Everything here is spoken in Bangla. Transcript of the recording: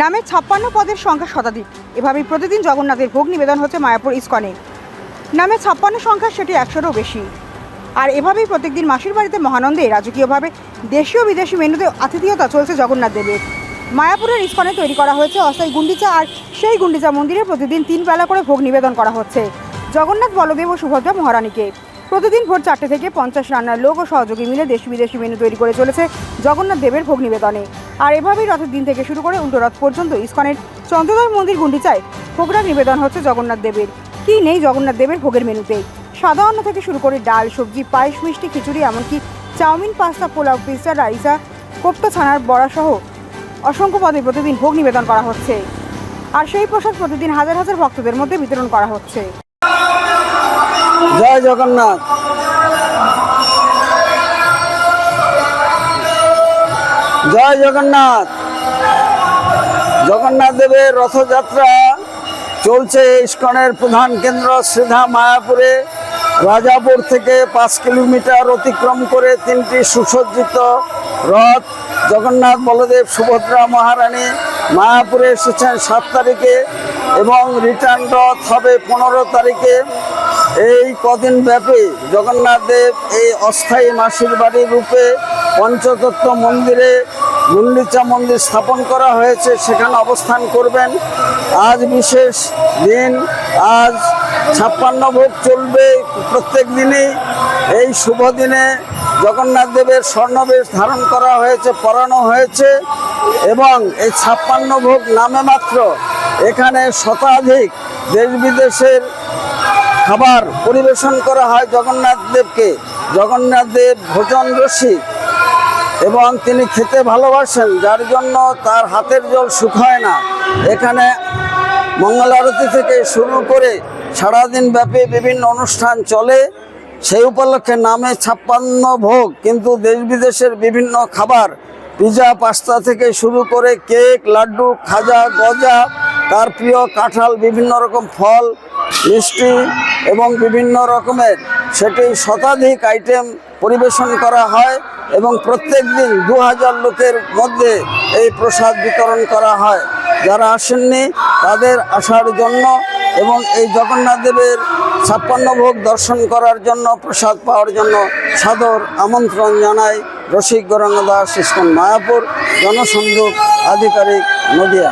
নামে ছাপ্পান্ন পদের সংখ্যা শতাধিক। এভাবেই প্রতিদিন জগন্নাথের ভোগ নিবেদন হচ্ছে মায়াপুর ইস্কনে। নামে ছাপ্পান্ন সংখ্যা, সেটি একশোরও বেশি। আর এভাবেই প্রত্যেকদিন মাসির বাড়িতে মহানন্দে রাজকীয়ভাবে দেশীয় বিদেশি মেনুতে আতিথেয়তা চলছে জগন্নাথ দেবের। মায়াপুরের ইস্কনে তৈরি করা হয়েছে অস্থায়ী গুন্ডিচা আর সেই গুন্ডিচা মন্দিরে প্রতিদিন তিন বেলা করে ভোগ নিবেদন করা হচ্ছে। জগন্নাথ বলদেব ও সুভদ্রা মহারানীকে। প্রতিদিন ভোর চারটে থেকে পঞ্চাশ রান্নার লোক ও সহযোগী মিলে দেশি বিদেশি মেনু তৈরি করে চলেছে জগন্নাথ দেবের ভোগ নিবেদনে। আর এভাবেই রথের দিন থেকে শুরু করে উল্টো রথ পর্যন্ত ইস্কনের চন্দ্রদয় মন্দির গুন্ডিচায় ভোগরাগ নিবেদন হচ্ছে জগন্নাথ দেবের। কি নেই জগন্নাথ দেবের ভোগের মেনুতে? সাদা অন্ন থেকে শুরু করে ডাল, সবজি, পায়েস, মিষ্টি, খিচুড়ি, এমনকি chow mein, pasta, pulao, pizza, Raisa, kofta, ছানার বড়া সহ অসংখ্য পদে প্রতিদিন ভোগ নিবেদন করা হচ্ছে। আর সেই প্রসাদ প্রতিদিন হাজার হাজার ভক্তদের মধ্যে বিতরণ করা হচ্ছে। জয় জগন্নাথ। জয় জগন্নাথ। জগন্নাথ দেবের রথযাত্রা চলছে ইস্কনের প্রধান কেন্দ্র শ্রীধা মায়াপুরে। রাজাপুর থেকে পাঁচ কিলোমিটার অতিক্রম করে তিনটি সুসজ্জিত রথ। জগন্নাথ বলদেব সুভদ্রা মহারানী মায়াপুরে এসেছেন সাত তারিখে এবং রিটার্ন রথ হবে পনেরো তারিখে। এই কদিন ব্যাপী জগন্নাথ দেব এই অস্থায়ী মাসির বাড়ি রূপে পঞ্চতত্ত্ব মন্দিরে গুন্ডিচা মন্দির স্থাপন করা হয়েছে, সেখানে অবস্থান করবেন। আজ বিশেষ দিন, আজ ছাপ্পান্ন ভোগ চলবে প্রত্যেক দিনই। এই শুভ দিনে জগন্নাথ দেবের স্বর্ণবেশ ধারণ করা হয়েছে, পরানো হয়েছে এবং এই ছাপ্পান্ন ভোগ নামে মাত্র এখানে শতাধিক দেশ বিদেশের খাবার পরিবেশন করা হয় জগন্নাথ দেবকে। জগন্নাথ দেব ভোজন রসিক এবং তিনি খেতে ভালোবাসেন, যার জন্য তার হাতের জল শুকায় না। এখানে মঙ্গল আরতি থেকে শুরু করে সারাদিন ব্যাপী বিভিন্ন অনুষ্ঠান চলে। সেই উপলক্ষে নামে ছাপ্পান্ন ভোগ, কিন্তু দেশ বিদেশের বিভিন্ন খাবার, পিজা, পাস্তা থেকে শুরু করে কেক, লাড্ডু, খাজা, গজা, তার প্রিয় কাঁঠাল, বিভিন্ন রকম ফল মিষ্টি এবং বিভিন্ন রকমের। সেটি শতাধিক আইটেম পরিবেশন করা হয় এবং প্রত্যেক দিন দু হাজার লোকের মধ্যে এই প্রসাদ বিতরণ করা হয়। যারা আসেননি, তাদের আসার জন্য এবং এই জগন্নাথ দেবের ছাপ্পান্ন ভোগ দর্শন করার জন্য, প্রসাদ পাওয়ার জন্য সাদর আমন্ত্রণ জানাই রসিক গৌরাঙ্গ দাস ইস্কন মায়াপুর জনসংযোগ আধিকারিক নদিয়া।